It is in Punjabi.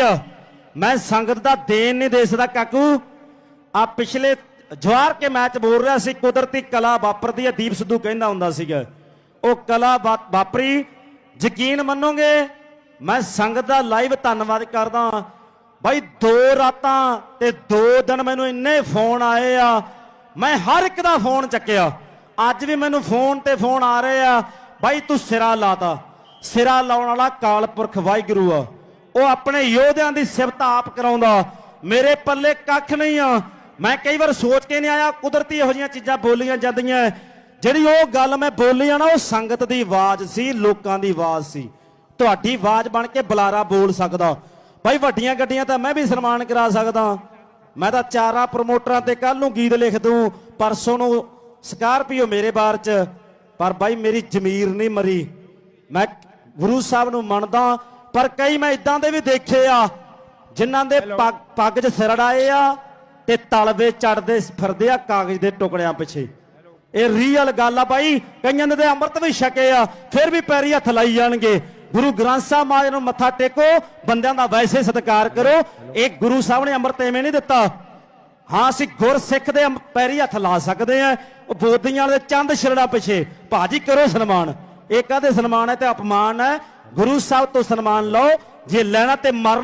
ਆ। ਮੈਂ ਸੰਗਤ ਦਾ ਦੇਣ ਨਹੀਂ ਦੇ ਸਕਦਾ, ਕਾਕੂ। ਆ ਪਿਛਲੇ ਜਵਾਰ ਕੇ ਮੈਚ ਬੋਲ ਰਿਹਾ ਸੀ, ਕੁਦਰਤੀ ਕਲਾ ਵਾਪਰਦੀ ਹੈ ਦੀਪ ਸਿੱਧੂ ਕਹਿੰਦਾ ਹੁੰਦਾ ਸੀਗਾ। ਉਹ ਕਲਾ ਵਾ- ਵਾਪਰੀ। ਯਕੀਨ ਮੰਨੋਗੇ? ਮੈਂ ਸੰਗਤ ਦਾ ਲਾਈਵ ਧੰਨਵਾਦ ਕਰਦਾ ਬਾਈ, ਦੋ ਰਾਤਾਂ ਤੇ ਦੋ ਦਿਨ ਮੈਨੂੰ ਇੰਨੇ ਫੋਨ ਆਏ ਆ। ਮੈਂ ਹਰ ਇੱਕ ਦਾ ਫੋਨ ਚੱਕਿਆ। ਅੱਜ ਵੀ ਮੈਨੂੰ ਫੋਨ ਤੇ ਫੋਨ ਆ ਰਹੇ ਆ, ਬਾਈ ਤੂੰ ਸਿਰਾ ਲਾਤਾ। ਸਿਰਾ ਲਾਉਣ ਵਾਲਾ ਕਾਲਪੁਰਖ ਵਾਹਿਗੁਰੂ ਆ। ਉਹ ਆਪਣੇ ਯੋਧਿਆਂ ਦੀ ਸਿਫਤ ਆਪ ਕਰਾਉਂਦਾ। ਮੇਰੇ ਪੱਲੇ ਕੱਖ ਨਹੀਂ ਆ। ਮੈਂ ਕਈ ਵਾਰ ਸੋਚ ਕੇ ਨਹੀਂ ਆਇਆ, ਕੁਦਰਤੀ ਇਹੋ ਜਿਹੀਆਂ ਚੀਜ਼ਾਂ ਬੋਲੀਆਂ ਜਾਂਦੀਆਂ। ਜਿਹੜੀ ਉਹ ਗੱਲ ਮੈਂ ਬੋਲੀ ਆ ਨਾ, ਉਹ ਸੰਗਤ ਦੀ ਆਵਾਜ਼ ਸੀ, ਲੋਕਾਂ ਦੀ ਆਵਾਜ਼ ਸੀ। ਤੁਹਾਡੀ ਆਵਾਜ਼ ਬਣ ਕੇ ਬੁਲਾਰਾ ਬੋਲ ਸਕਦਾ। ਭਾਈ ਵੱਡੀਆਂ ਗੱਡੀਆਂ ਤਾਂ ਮੈਂ ਵੀ ਸਨਮਾਨ ਕਰਾ ਸਕਦਾ। ਮੈਂ ਤਾਂ ਚਾਰਾਂ ਪ੍ਰਮੋਟਰਾਂ ਤੇ ਕੱਲ ਨੂੰ ਗੀਤ ਲਿਖ ਦੂੰ, ਪਰਸੋਂ ਨੂੰ ਸਕਾਰਪੀਓ ਮੇਰੇ ਬਾਰ ਚ ਪਰ ਬਾਈ ਮੇਰੀ ਜ਼ਮੀਰ ਨਹੀਂ ਮਰੀ। ਮੈਂ ਗੁਰੂ ਸਾਹਿਬ ਨੂੰ ਮੰਨਦਾ ਪਰ ਕਈ ਮੈਂ ਇਦਾਂ ਦੇ ਵੀ ਦੇਖੇ ਆ ਜਿਨ੍ਹਾਂ ਦੇ ਪੱਗ 'ਚ ਸਿਰ ਅੜਾਏ ਆ ਤੇ ਤਲਵੇ ਚੜਦੇ ਫਿਰਦੇ ਆ ਕਾਗਜ਼ ਦੇ ਟੁਕੜਿਆਂ ਪਿੱਛੇ। ਇਹ ਰੀਅਲ ਗੱਲ ਆ ਬਾਈ। ਕਈਆਂ ਤੇ ਅੰਮ੍ਰਿਤ ਵੀ ਛਕੇ ਆ ਫਿਰ ਵੀ ਪੈਰੀ ਹੱਥ ਲਾਈ ਜਾਣਗੇ। ਗੁਰੂ ਗ੍ਰੰਥ ਸਾਹਿਬ ਮਹਾਰਾਜ ਨੂੰ ਮੱਥਾ ਟੇਕੋ ਬੰਦਿਆਂ ਦਾ ਵੈਸੇ ਸਤਿਕਾਰ ਕਰੋ। ਇਹ ਗੁਰੂ ਸਾਹਿਬ ਨੇ ਅੰਮ੍ਰਿਤ ਐਵੇਂ ਨਹੀਂ ਦਿੱਤਾ। ਹਾਂ, ਅਸੀਂ ਗੁਰਸਿੱਖ ਦੇ ਪੈਰੀ ਹੱਥ ਲਾ ਸਕਦੇ ਆ ਉਹ ਬੋਦੀਆਂ ਦੇ ਚੰਦ ਛਿਰੜਾ ਪਿੱਛੇ। ਭਾਜੀ, ਕਰੋ ਸਨਮਾਨ। ਇਹ ਕਾਹਦੇ ਸਨਮਾਨ ਹੈ? ਤੇ ਅਪਮਾਨ ਹੈ। ਗੁਰੂ ਸਾਹਿਬ ਤੋਂ ਸਨਮਾਨ ਲਓ। ਜੇ ਲੈਣਾ ਤੇ ਮਰ